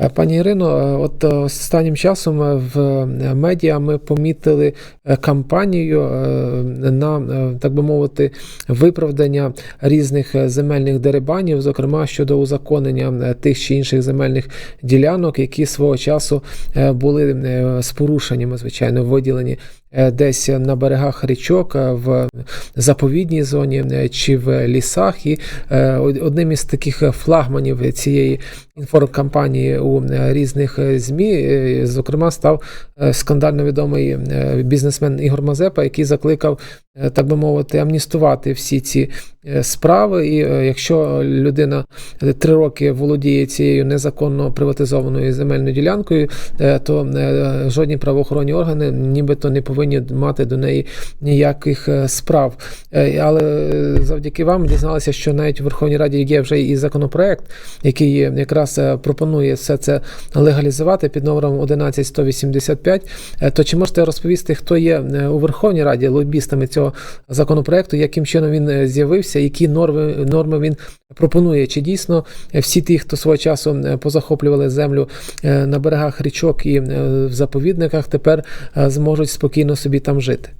Е, Пані Ірино, е, от е, останнім часом в медіа ми помітили кампанію на, так би мовити, виправдання різних земельних дерибанів, зокрема щодо узаконення тих чи інших земельних ділянок, які свого часу були з порушеннями, звичайно, виділені десь на берегах річок, е, в заповідній зоні е, чи в лісах. І е, одним із таких е, флагманів цієї інформкампанії у е, різних е, ЗМІ, е, зокрема, став е, скандально відомий е, бізнесмен Ігор Мазепа, який закликав, е, так би мовити, амністувати всі ці е, справи. І е, якщо людина е, три роки володіє цією незаконно приватизованою земельною ділянкою, е, то е, жодні правоохоронні органи нібито не повинні мати до неї ніяких е, справ. Е, Але е, завдяки вам дізналися, що навіть в Верховній Раді є вже і законопроект, який якраз пропонує все це легалізувати під номером 11185. Е, То чи можете розповісти, хто є у Верховній Раді лобістами цього законопроекту, яким чином він з'явився, які норми, норми він пропонує? Чи дійсно всі ті, хто свого часу позахоплювали землю на берегах річок і в заповідниках, тепер зможуть спокійно собі там жити?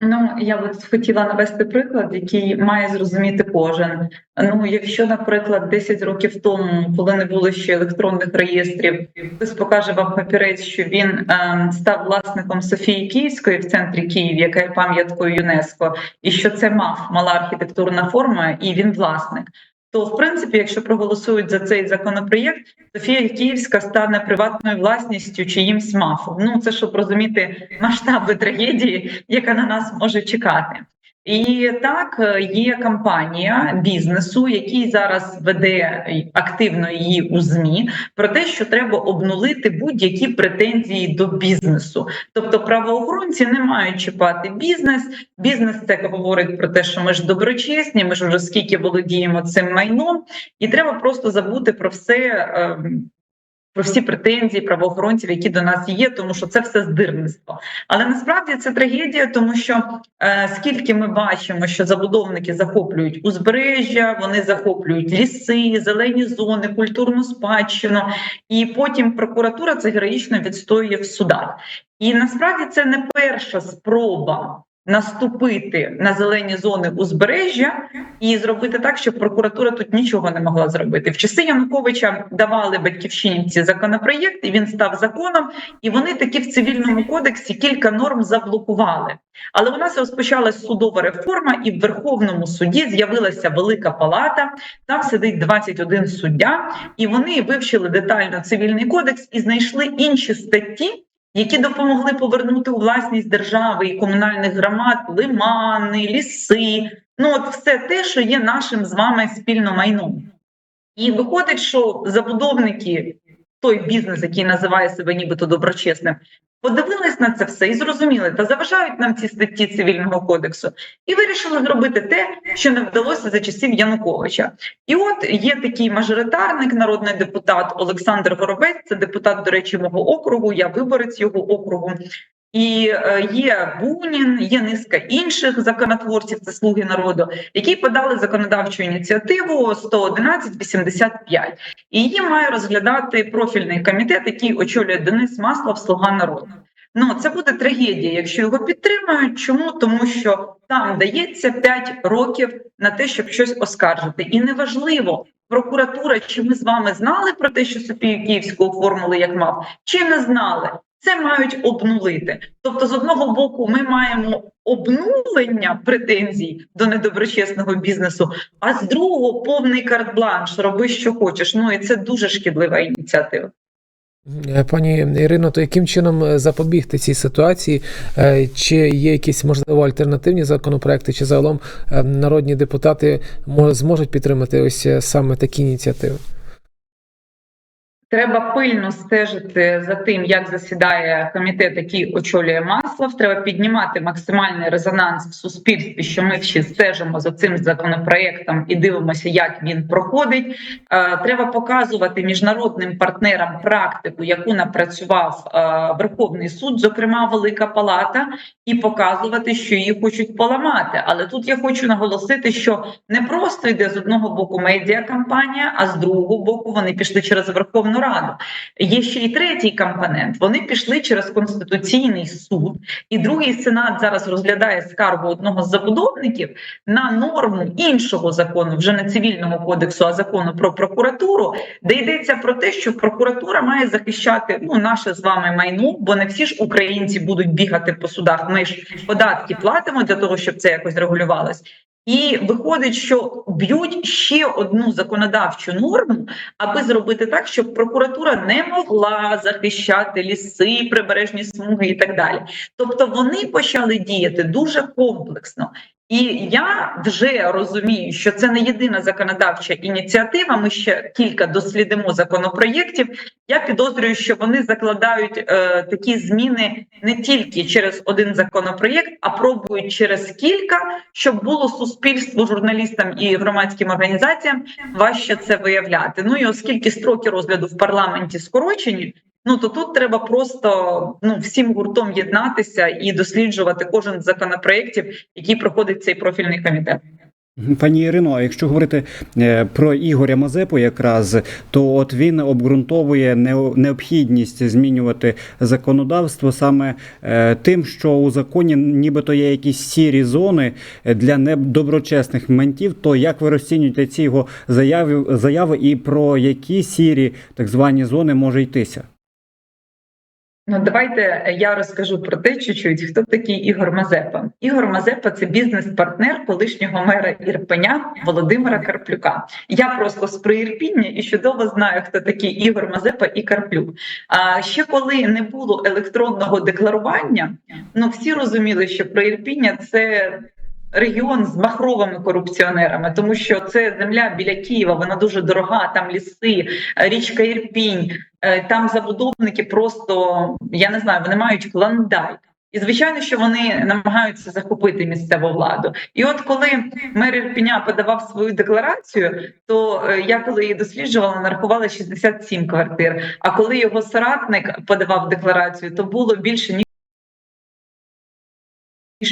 Ну, я би хотіла навести приклад, який має зрозуміти кожен. Ну, якщо, наприклад, 10 років тому, коли не було ще електронних реєстрів, хтось покаже вам папірець, що він е, став власником Софії Київської в центрі Київ, яка є пам'яткою ЮНЕСКО, і що це мав мала архітектурна форма, і він власник. То, в принципі, якщо проголосують за цей законопроєкт, Софія Київська стане приватною власністю чиїмсь мафом. Ну це щоб розуміти масштаби трагедії, яка на нас може чекати. І так е, є кампанія бізнесу, який зараз веде активно її у змі, про те, що треба обнулити будь-які претензії до бізнесу. Тобто правоохоронці не мають чіпати бізнес. Бізнес це говорить про те, що ми ж доброчесні, ми ж уже скільки володіємо цим майном, і треба просто забути про все. Про всі претензії правоохоронців, які до нас є, тому що це все здирництво. Але насправді це трагедія, тому що е, скільки ми бачимо, що забудовники захоплюють узбережжя, вони захоплюють ліси, зелені зони, культурну спадщину, і потім прокуратура це героїчно відстоює в судах. І насправді це не перша спроба наступити на зелені зони узбережжя і зробити так, щоб прокуратура тут нічого не могла зробити. В часи Януковича давали батьківщинці законопроєкт, і він став законом. І вони таки в цивільному кодексі кілька норм заблокували. Але у нас розпочалась судова реформа, і в Верховному суді з'явилася велика палата. Там сидить 21 суддя, і вони вивчили детально цивільний кодекс і знайшли інші статті. Які допомогли повернути у власність держави і комунальних громад лимани, ліси, ну от все те, що є нашим з вами спільно майном. І виходить, що забудовники, той бізнес, який називає себе нібито доброчесним, подивились на це все і зрозуміли, та заважають нам ці статті цивільного кодексу, і вирішили зробити те, що не вдалося за часів Януковича. І от є такий мажоритарник, народний депутат Олександр Горобець, це депутат, до речі, мого округу. Я виборець його округу. І е, є Бунін, є низка інших законотворців, це слуги народу, які подали законодавчу ініціативу 111.85. І її має розглядати профільний комітет, який очолює Денис Маслов, слуга народу. Ну це буде трагедія, якщо його підтримають. Чому тому, що там дається 5 років на те, щоб щось оскаржити, і неважливо. Прокуратура, чи ми з вами знали про те, що Софію Київську оформили як мав, чи не знали, це мають обнулити. Тобто, з одного боку, ми маємо обнулення претензій до недоброчесного бізнесу, а з другого повний карт-бланш, роби що хочеш. Ну і це дуже шкідлива ініціатива. Е, Пані Ірино, то яким чином е, запобігти цій ситуації? Е, Чи є якісь можливо альтернативні законопроекти, чи загалом е, народні депутати мо- зможуть підтримати ось саме такі ініціативи? Треба пильно стежити за тим, як засідає комітет, який очолює Маслов. Треба піднімати максимальний резонанс в суспільстві, що ми всі стежимо за цим законопроектом і дивимося, як він проходить. Е, Треба показувати міжнародним партнерам практику, яку напрацював е, Верховний суд, зокрема Велика Палата, і показувати, що її хочуть поламати. Але тут я хочу наголосити, що не просто йде з одного боку медіакампанія, а з другого боку вони пішли через Верховну Раду. Є ще й третій компонент. Вони пішли через конституційний суд, і другий сенат зараз розглядає скаргу одного з забудовників на норму іншого закону, вже не цивільного кодексу, а закону про прокуратуру, де йдеться про те, що прокуратура має захищати ну наше з вами майно, бо не всі ж українці будуть бігати по судах. Ми ж податки платимо для того, щоб це якось регулювалось. І виходить, що б'ють ще одну законодавчу норму, аби зробити так, щоб прокуратура не могла захищати ліси, прибережні смуги і так далі. Тобто вони почали діяти дуже комплексно. І я вже розумію, що це не єдина законодавча ініціатива. Ми ще кілька дослідимо законопроєктів. Я підозрюю, що вони закладають е, такі зміни не тільки через один законопроєкт, а пробують через кілька, щоб було суспільству, журналістам і громадським організаціям важче це виявляти. Ну і оскільки строки розгляду в парламенті скорочені. Ну то тут треба просто ну всім гуртом єднатися і досліджувати кожен з законопроєктів, який проходить цей профільний комітет. Пані Ірино, а якщо говорити е, про Ігоря Мазепу, якраз то от він обґрунтовує необхідність змінювати законодавство саме е, тим, що у законі нібито є якісь сірі зони для недоброчесних ментів. То як ви розцінюєте ці його заяви, заяви і про які сірі так звані зони може йтися? Ну, давайте я розкажу про те, чуть-чуть, хто такий Ігор Мазепа. Ігор Мазепа це бізнес-партнер колишнього мера Ірпеня Володимира Карплюка. Я просто з Приірпіння і чудово знаю, хто такий Ігор Мазепа і Карплюк. А ще коли не було електронного декларування, ну всі розуміли, що Приірпіння це. Регіон з махровими корупціонерами, тому що це земля біля Києва, вона дуже дорога. Там ліси, річка Ірпінь, Е, там забудовники просто я не знаю, вони мають клондайк. І звичайно, що вони намагаються захопити місцеву владу. І от коли мер Ірпіня подавав свою декларацію, то е, я коли її досліджувала, нарахувала 67 квартир. А коли його соратник подавав декларацію, то було більше ніж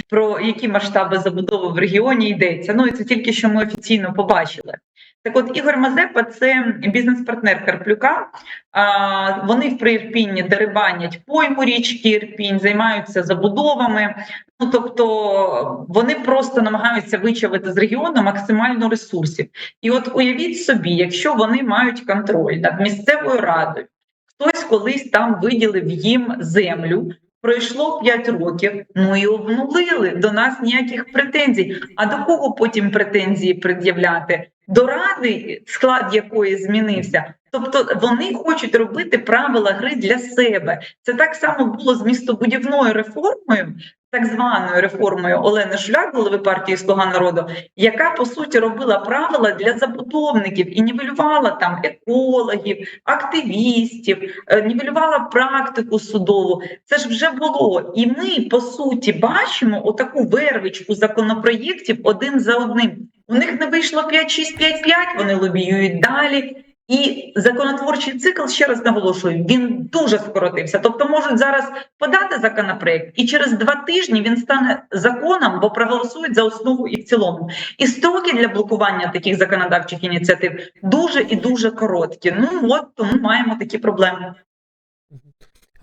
про які масштаби забудови в регіоні йдеться. Ну і це тільки що ми офіційно побачили. Так, от Ігор Мазепа це бізнес-партнер Карплюка. А, Вони в Приірпінні дерибанять пойму річки Ірпінь, займаються забудовами. Ну тобто вони просто намагаються вичавити з регіону максимально ресурсів. І от уявіть собі, якщо вони мають контроль над місцевою радою, хтось колись там виділив їм землю. Пройшло 5 років, ну і обнулили до нас ніяких претензій. А до кого потім претензії пред'являти? До ради, склад якої змінився. Тобто вони хочуть робити правила гри для себе. Це так само було з містобудівною реформою, так званою реформою Олени Шуляк, голови партії Слуга народу, яка по суті робила правила для забудовників і нівелювала там екологів, активістів, е, нівелювала практику судову. Це ж вже було. І ми по суті бачимо отаку вервичку законопроєктів один за одним. У них не вийшло 5-6-5-5, вони лобіюють далі. І законотворчий цикл, ще раз наголошую, він дуже скоротився. Тобто можуть зараз подати законопроект, і через два тижні він стане законом, бо проголосують за основу і в цілому. І строки для блокування таких законодавчих ініціатив дуже і дуже короткі. Ну от тому маємо такі проблеми.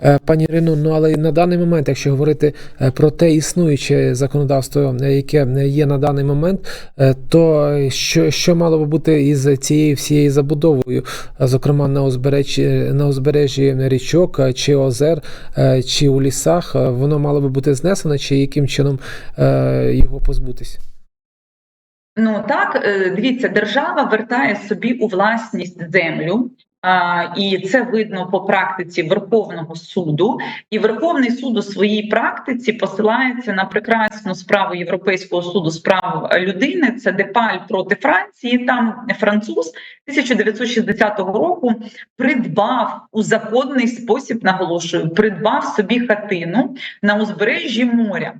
Е, Пані Ірино, ну але на даний момент, якщо говорити е, про те існуюче законодавство, е, яке є на даний момент, то що, що мало би бути із цією всією забудовою, зокрема на узбережжі, на узбережжі річок чи озер, чи у лісах, воно мало би бути знесено, чи яким чином його позбутись? Ну так, дивіться, держава вертає собі у власність землю. І це видно по практиці Верховного суду. І Верховний суд у своїй практиці посилається на прекрасну справу Європейського суду з прав людини. Це Депаль проти Франції. Там француз 1960 року придбав у законний спосіб, наголошую, придбав собі хатину на узбережжі моря.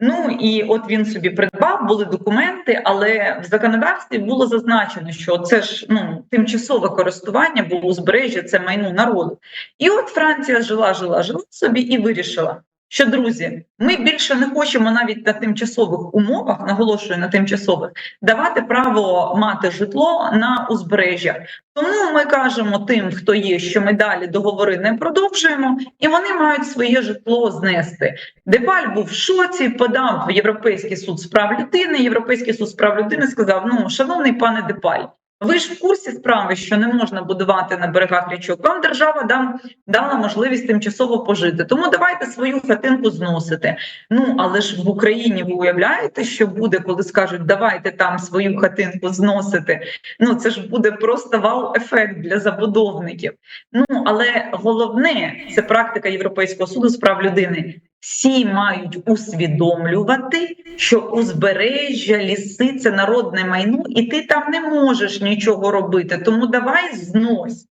Ну і от він собі придбав, були документи, але в законодавстві було зазначено, що це ж ну тимчасове користування, було узбережжя це майно народу. І от Франція жила, жила, жила собі і вирішила, що друзі, ми більше не хочемо навіть на тимчасових умовах, наголошую на тимчасових, давати право мати житло на узбережжях. Тому ми кажемо тим, хто є, що ми далі договори не продовжуємо, і вони мають своє житло знести. Депаль був в шоці, подав в Європейський суд з прав людини. Європейський суд з прав людини сказав: Ну, шановний пане Депаль, ви ж в курсі справи, що не можна будувати на берегах річок. Вам держава дам дала можливість тимчасово пожити. Тому давайте свою хатинку зносити. Ну але ж в Україні ви уявляєте, що буде, коли скажуть, давайте там свою хатинку зносити. Ну це ж буде просто вау-ефект для забудовників. Ну але головне це практика Європейського суду з прав людини. Всі мають усвідомлювати, що узбережжя, ліси це народне майно, і ти там не можеш нічого робити. Тому давай знось.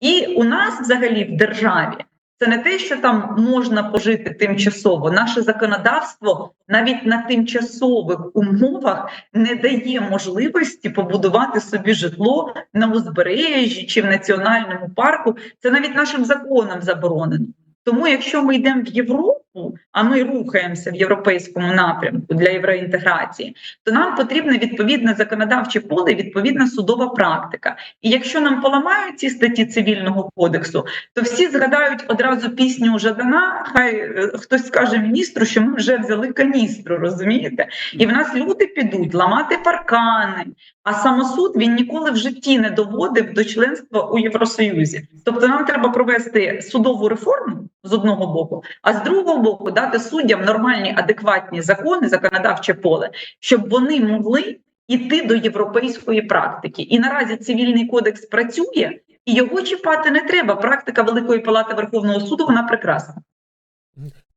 І у нас взагалі в державі це не те, що там можна пожити тимчасово. Наше законодавство навіть на тимчасових умовах не дає можливості побудувати собі житло на узбережжі чи в національному парку. Це навіть нашим законом заборонено. Тому, якщо ми йдемо в Європу, а ми рухаємося в європейському напрямку для євроінтеграції, то нам потрібне відповідне законодавче поле, відповідна судова практика. І якщо нам поламають ці статті цивільного кодексу, то всі згадають одразу пісню Жадана. Хай е, хтось скаже міністру, що ми вже взяли каністру, розумієте? І в нас люди підуть ламати паркани. А самосуд він ніколи в житті не доводив до членства у Євросоюзі. Тобто, нам треба провести судову реформу з одного боку, а з другого боку дати суддям нормальні адекватні закони, законодавче поле, щоб вони могли йти до європейської практики. І наразі цивільний кодекс працює, і його чіпати не треба. Практика Великої Палати Верховного суду вона прекрасна.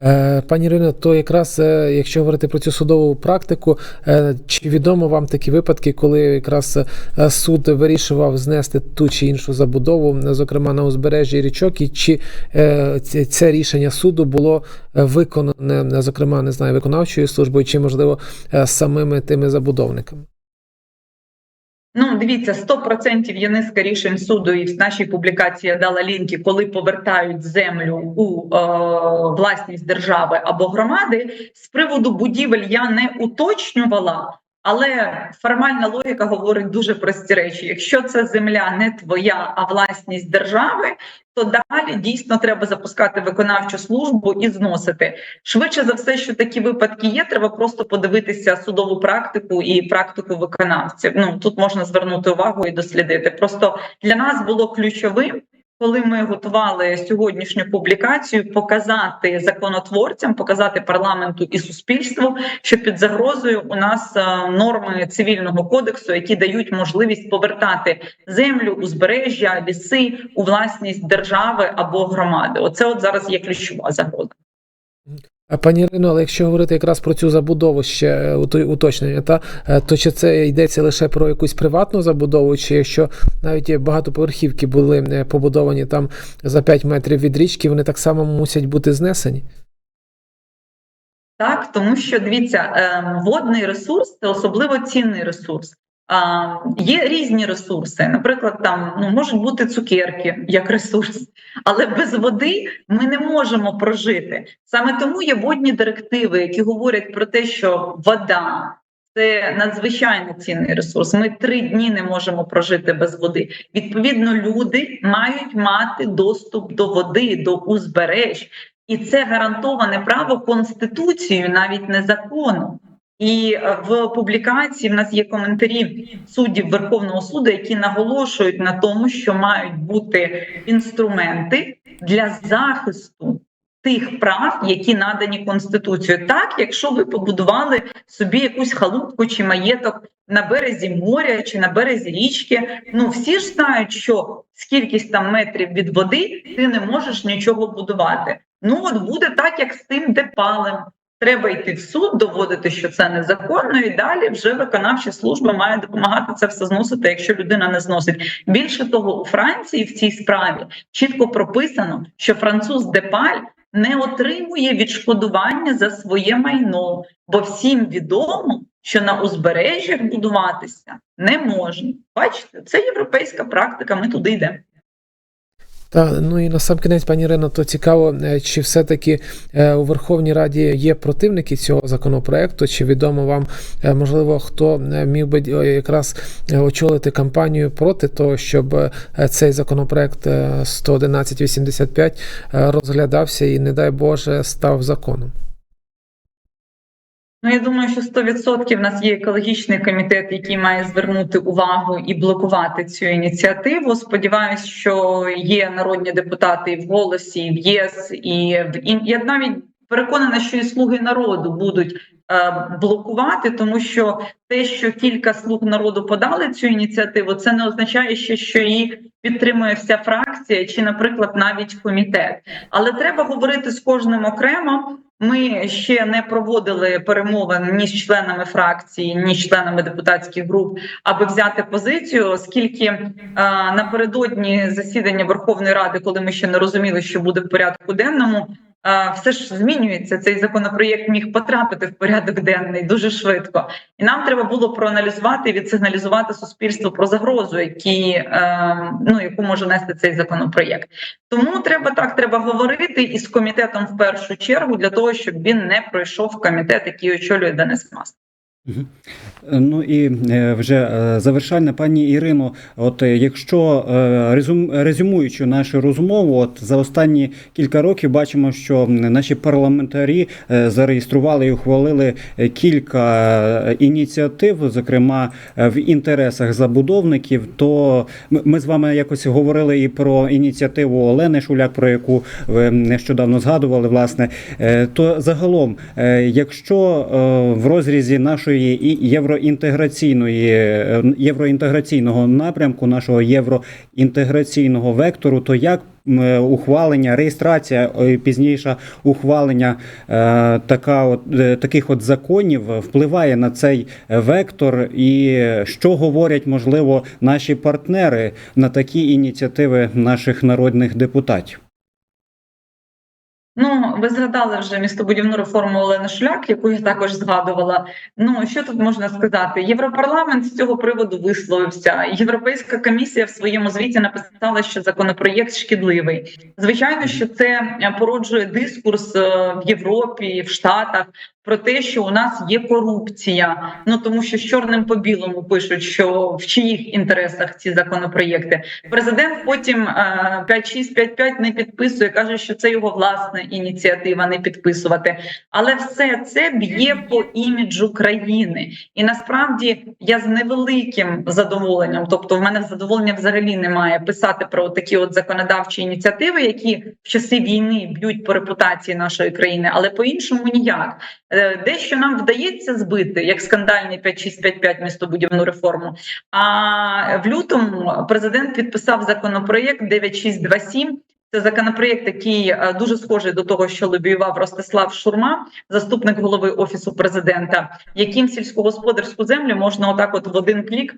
Е, Пані Ірино, то якраз е, якщо говорити про цю судову практику, е, чи відомо вам такі випадки, коли якраз суд вирішував знести ту чи іншу забудову, зокрема на узбережжі річок, і чи це рішення суду було виконане, зокрема, не знаю, виконавчою службою, чи можливо самими тими забудовниками? Ну, дивіться, 100% є низка рішень суду, і в нашій публікації я дала лінки, коли повертають землю у е, власність держави або громади. З приводу будівель я не уточнювала, але формальна логіка говорить дуже прості речі: якщо це земля не твоя, а власність держави, то далі дійсно треба запускати виконавчу службу і зносити. Швидше за все, що такі випадки є. Треба просто подивитися судову практику і практику виконавців. Ну тут можна звернути увагу і дослідити. Просто для нас було ключовим. Коли ми готували сьогоднішню публікацію, показати законотворцям, показати парламенту і суспільству, що під загрозою у нас е, норми цивільного кодексу, які дають можливість повертати землю, узбережжя, ліси у власність держави або громади. Оце от зараз є ключова загроза. А Пані Ірино, але якщо говорити якраз про цю забудову ще е, уточнення, та е, то чи це йдеться лише про якусь приватну забудову, чи якщо навіть багатоповерхівки були е, побудовані там за 5 метрів від річки, вони так само мусять бути знесені? Так, тому що дивіться, ем, водний ресурс це особливо цінний ресурс. Є різні ресурси. Наприклад, там ну можуть бути цукерки як ресурс, але без води ми не можемо прожити. Саме тому є водні директиви, які говорять про те, що вода це надзвичайно цінний ресурс. Ми три дні не можемо прожити без води. Відповідно, люди мають мати доступ до води, до узбереж, і це гарантоване право конституцією, навіть не законом. І е, в публікації в нас є коментарі суддів Верховного суду, які наголошують на тому, що мають бути інструменти для захисту тих прав, які надані конституцією. Так, якщо ви побудували собі якусь халупку чи маєток на березі моря чи на березі річки, ну всі ж знають, що скількись там метрів від води ти не можеш нічого будувати. Ну от буде так, як з тим депалем. Треба йти в суд, доводити, що це незаконно, і далі вже виконавча служба має допомагати це все зносити, якщо людина не зносить. Більше того, у Франції в цій справі чітко прописано, що француз Депаль не отримує відшкодування за своє майно, бо всім відомо, що на узбережжях будуватися не можна. Бачите, це європейська практика. Ми туди йдемо. Та ну і на сам кінець, пані Ірино, то цікаво, е, чи все-таки е, у Верховній Раді є противники цього законопроекту? Чи відомо вам, е, можливо, хто міг би якраз очолити кампанію проти того, щоб цей законопроект е, 11185 е, розглядався і, не дай Боже, став законом? Ну, я думаю, що 100% в нас є екологічний комітет, який має звернути увагу і блокувати цю ініціативу. Сподіваюсь, що є народні депутати і в голосі, і в ЄС, і в ін... Я навіть переконана, що і слуги народу будуть е, блокувати, тому що те, що кілька слуг народу подали цю ініціативу, це не означає ще, що її підтримує вся фракція чи, наприклад, навіть комітет. Але треба говорити з кожним окремо. Ми ще не проводили перемовин ні з членами фракції, ні з членами депутатських груп, аби взяти позицію, оскільки е, напередодні засідання Верховної Ради, коли ми ще не розуміли, що буде в порядку денному, все ж змінюється. Цей законопроєкт міг потрапити в порядок денний дуже швидко, і нам треба було проаналізувати і відсигналізувати суспільству про загрозу, які е, ну яку може нести цей законопроєкт. Тому треба так, треба говорити із комітетом в першу чергу для того, щоб він не пройшов комітет, який очолює Денис Мас. Ну і е, вже е, завершальне, пані Ірино. От е, якщо резюм, резюмуючи нашу розмову, от за останні кілька років бачимо, що наші парламентарі зареєстрували і ухвалили кілька ініціатив, зокрема в інтересах забудовників. То ми- з вами якось говорили і про ініціативу Олени Шуляк, про яку ви нещодавно згадували, власне. То загалом, якщо в розрізі нашої і євроінтеграційної е, євроінтеграційного напрямку, нашого євроінтеграційного вектору, то як е, ухвалення, реєстрація пізніше ухвалення е, така от таких от законів впливає на цей вектор, і що говорять можливо наші партнери на такі ініціативи наших народних депутатів? Ну, ви згадали вже містобудівну реформу Олени Шуляк, яку я також згадувала. Ну що тут можна сказати? Європарламент з цього приводу висловився. Європейська комісія в своєму звіті написала, що законопроєкт шкідливий. Звичайно, що це породжує дискурс е, в Європі, в Штатах про те, що у нас є корупція. Ну тому що з чорним по білому пишуть, що в чиїх інтересах ці законопроєкти. Президент потім е, 5655 не підписує, каже, що це його власна ініціатива не підписувати. Але все це б'є по іміджу країни, і насправді я з невеликим задоволенням, тобто в мене задоволення взагалі немає писати про такі от законодавчі ініціативи, які в часи війни б'ють по репутації нашої країни, але по іншому ніяк. Е, Дещо нам вдається збити, як скандальний 5655 містобудівну реформу. А в лютому президент підписав законопроєкт 9627, це законопроєкт, який е, дуже схожий до того, що лобіював Ростислав Шурма, заступник голови офісу президента, яким сільськогосподарську землю можна отак, от в один клік е,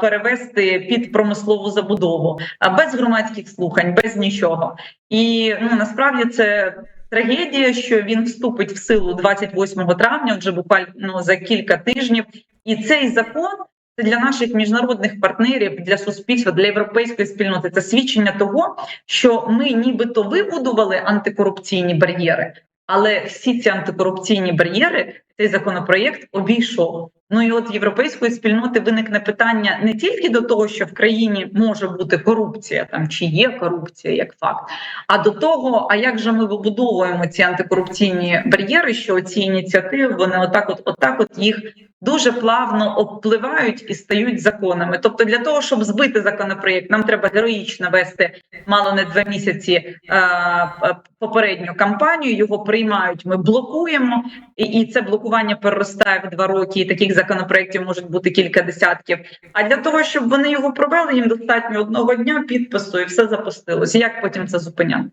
перевести під промислову забудову, без громадських слухань, без нічого. І ну насправді це. Трагедія, що він вступить в силу 28 травня, вже буквально за кілька тижнів, і цей закон це для наших міжнародних партнерів, для суспільства, для європейської спільноти. Це свідчення того, що ми нібито вибудували антикорупційні бар'єри, але всі ці антикорупційні бар'єри цей законопроєкт обійшов. Ну і от європейської спільноти виникне питання не тільки до того, що в країні може бути корупція, там чи є корупція як факт, а до того, а як же ми вибудовуємо ці антикорупційні бар'єри, що ці ініціативи вони отак, от отак, от їх дуже плавно обпливають і стають законами. Тобто, для того, щоб збити законопроєкт, нам треба героїчно вести мало не два місяці е, е, попередню кампанію. Його приймають. Ми блокуємо, і, і це блокування переростає в два роки. І таких законопроєктів можуть бути кілька десятків. А для того, щоб вони його провели, їм достатньо одного дня підпису, і все запустилось. Як потім це зупиняти?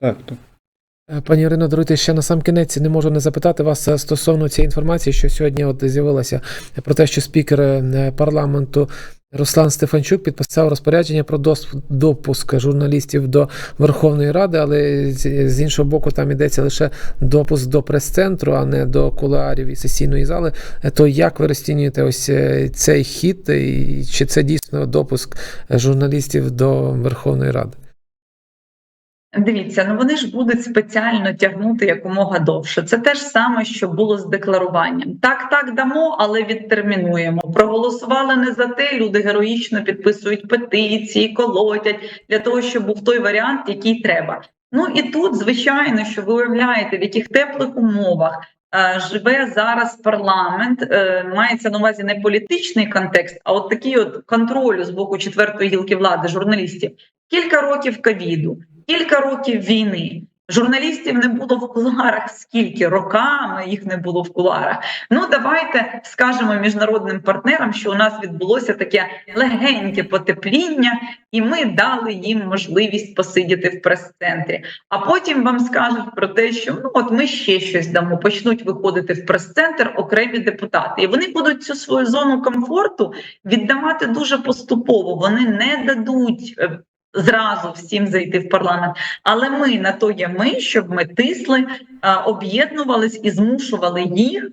Так, так. Е, Пані Ірино, даруйте ще на сам кінець не можу не запитати вас е, стосовно цієї інформації, що сьогодні от з'явилася про те, що спікер е, парламенту Руслан Стефанчук підписав розпорядження про допуск журналістів до Верховної Ради, але з іншого боку, там йдеться лише допуск до прес-центру, а не до кулуарів і сесійної зали. Е, То як ви розцінюєте ось е, цей хід, і чи це дійсно допуск е, журналістів до Верховної Ради? Дивіться, ну вони ж будуть спеціально тягнути якомога довше. Це те ж саме, що було з декларуванням. Так, так дамо, але відтермінуємо. Проголосували не за те. Люди героїчно підписують петиції, колотять для того, щоб був той варіант, який треба. Ну і тут, звичайно, що ви уявляєте, в яких теплих умовах е, живе зараз парламент. Е, мається на увазі не політичний контекст, а от такий от контролю з боку четвертої гілки влади журналістів. Кілька років ковіду, кілька років війни. Журналістів не було в кулуарах скільки роками їх не було в кулуарах. Ну давайте скажемо міжнародним партнерам, що у нас відбулося таке легеньке потепління, і ми дали їм можливість посидіти в прес-центрі. А потім вам скажуть про те, що ну от ми ще щось дамо, почнуть виходити в прес-центр окремі депутати, і вони будуть цю свою зону комфорту віддавати дуже поступово. Вони не дадуть. Зразу всім зайти в парламент, але ми на то є ми, щоб ми тисли, об'єднувались і змушували їх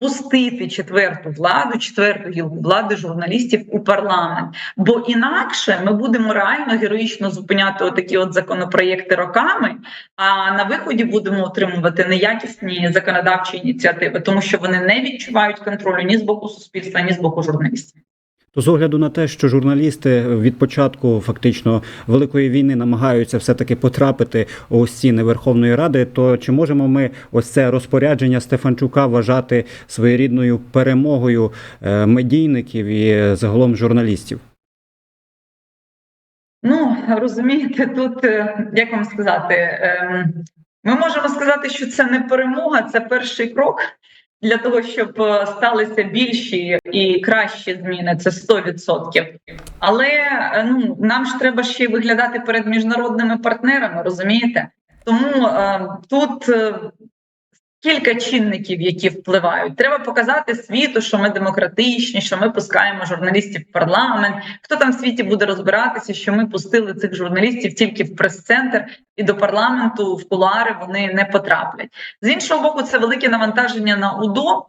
пустити четверту владу, четверту гілку влади журналістів у парламент. Бо інакше ми будемо реально героїчно зупиняти отакі от законопроєкти роками, а на виході будемо отримувати неякісні законодавчі ініціативи, тому що вони не відчувають контролю ні з боку суспільства, ні з боку журналістів. То з огляду на те, що журналісти від початку фактично великої війни намагаються все-таки потрапити у стіни Верховної Ради, то чи можемо ми ось це розпорядження Стефанчука вважати своєрідною перемогою е, медійників і загалом журналістів? Ну розумієте, тут е, як вам сказати, ем, ми можемо сказати, що це не перемога, це перший крок для того, щоб е, сталися більші і кращі зміни. Це 100%. Але е, ну нам ж треба ще виглядати перед міжнародними партнерами, розумієте? Тому е, тут. Кілька чинників, які впливають, треба показати світу, що ми демократичні, що ми пускаємо журналістів в парламент. Хто там в світі буде розбиратися, що ми пустили цих журналістів тільки в прес-центр і до парламенту в кулуари вони не потраплять. З іншого боку, це велике навантаження на УДО.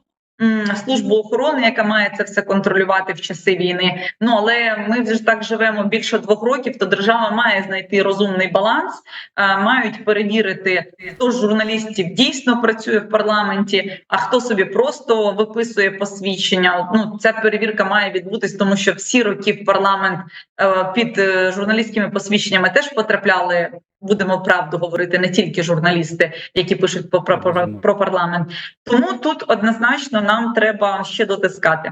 Службу охорони, яка має це все контролювати в часи війни. Ну але ми вже так живемо більше двох років. То держава має знайти розумний баланс, е, мають перевірити, хто з журналістів дійсно працює в парламенті, а хто собі просто виписує посвідчення. Ну ця перевірка має відбутись, тому що всі роки в парламент е, під е, журналістськими посвідченнями теж потрапляли. Будемо правду говорити не тільки журналісти, які пишуть про, про, про, парламент. Тому тут однозначно нам треба ще дотискати.